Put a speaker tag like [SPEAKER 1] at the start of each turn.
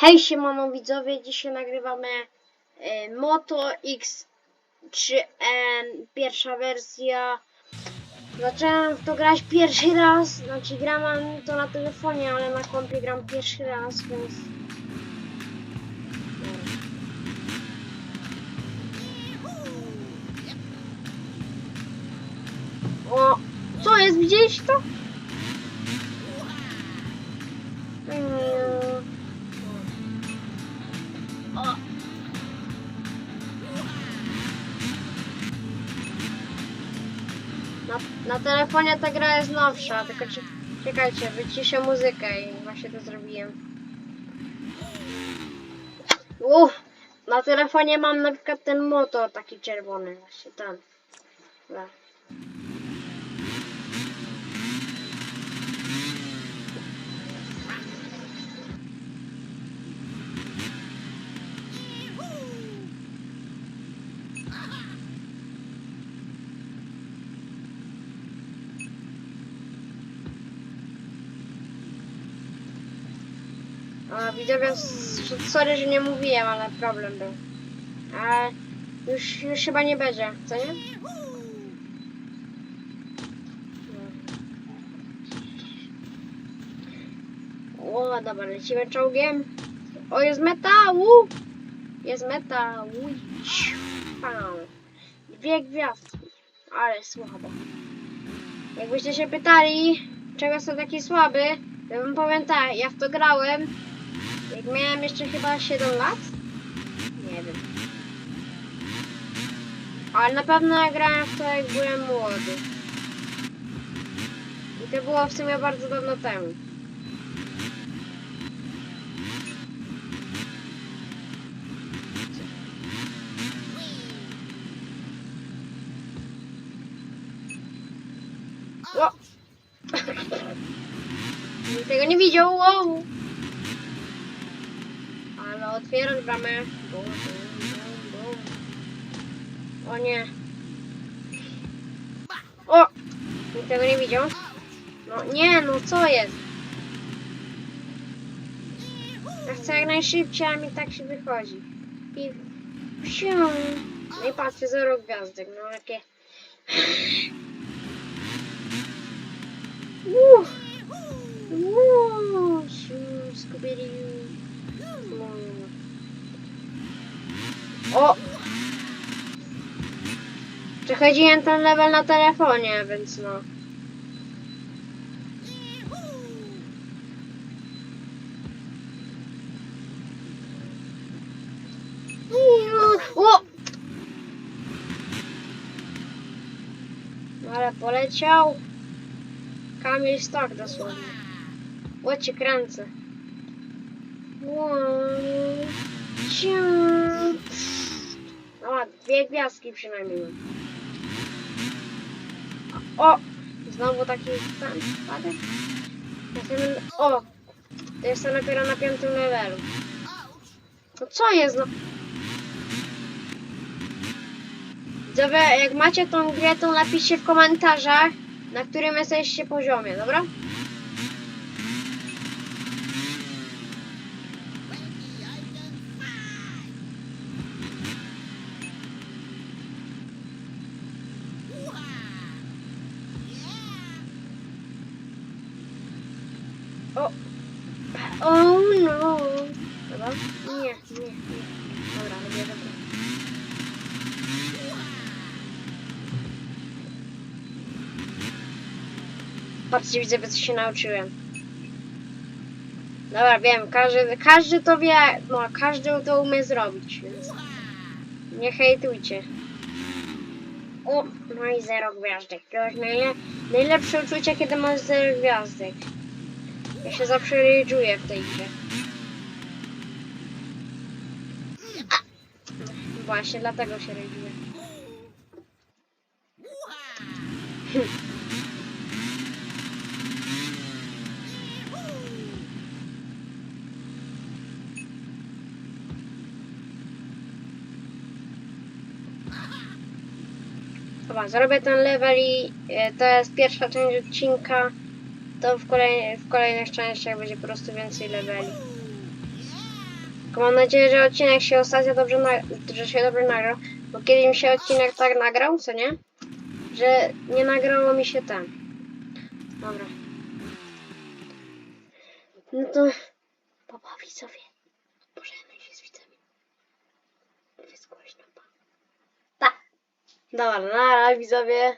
[SPEAKER 1] Hej siemano widzowie, dzisiaj nagrywamy e, Moto X3N, pierwsza wersja. Zacząłem w to grać pierwszy raz, znaczy gram to na telefonie, ale na kompie gram pierwszy raz, więc... O, co jest, widzieliście to? Na, telefonie ta gra jest nowsza, tylko czekajcie, wyciszę muzykę i właśnie to zrobiłem. Uff, na telefonie mam na przykład ten motor taki czerwony, właśnie. A widzowie, sorry, że nie mówiłem, ale problem był. Ale już, już chyba nie będzie, co nie? No. O, dobra, lecimy czołgiem. O, jest meta, uu! Jest meta, uj, pam. Dwie gwiazdki, ale słabo. Jakbyście się pytali, czego są taki słaby, to bym powiem tak, ja w to grałem, jak miałem jeszcze chyba 7 lat? Nie wiem. Ale na pewno grałem w to jak byłem młody. I to było w sumie bardzo dawno temu. O! Tego nie widział, wow! Ale otwieram bramę. O nie. O! Nikt tego nie widział. No nie, no co jest? Ja chcę jak najszybciej, a mi tak się wychodzi. I psiu. No i patrzcie, zero gwiazdek, no jakie... Przechodziłem ten level na telefonie, więc no. O! Ale poleciał. Kamil Stok dosłownie. O cię kręcę. Wow. No, dwie gwiazdki przynajmniej. O! Znowu taki ten spadek. Jestem, o! Jestem dopiero na piątym levelu. No co jest no? Widzowie, jak macie tą grę, to napiszcie w komentarzach, na którym jesteście poziomie, dobra? O! Oh no! Dobra? Nie, nie, nie. Dobra, robię dobra. Patrzcie, widzę, co się nauczyłem. Dobra, wiem, każdy, każdy to wie, no, każdy to umie zrobić, więc nie hejtujcie. O, no i zero gwiazdek. To jest najle najlepsze uczucie, kiedy masz zero gwiazdek. Ja się zawsze rage'uję w tej grze. Właśnie, dlatego się rage'uję. Dobra, zrobię ten level i e, to jest pierwsza część odcinka. To w, kolej, w kolejnych częściach będzie po prostu więcej leveli. Tylko mam nadzieję, że odcinek się ostatnio dobrze, na, że się dobrze nagrał. Bo kiedy mi się odcinek tak nagrał, co nie? Że nie nagrało mi się ten. Dobra. No to... Papa widzowie. Możemy się z widzami. Jest głośno, pa. Tak. Dobra, nara widzowie.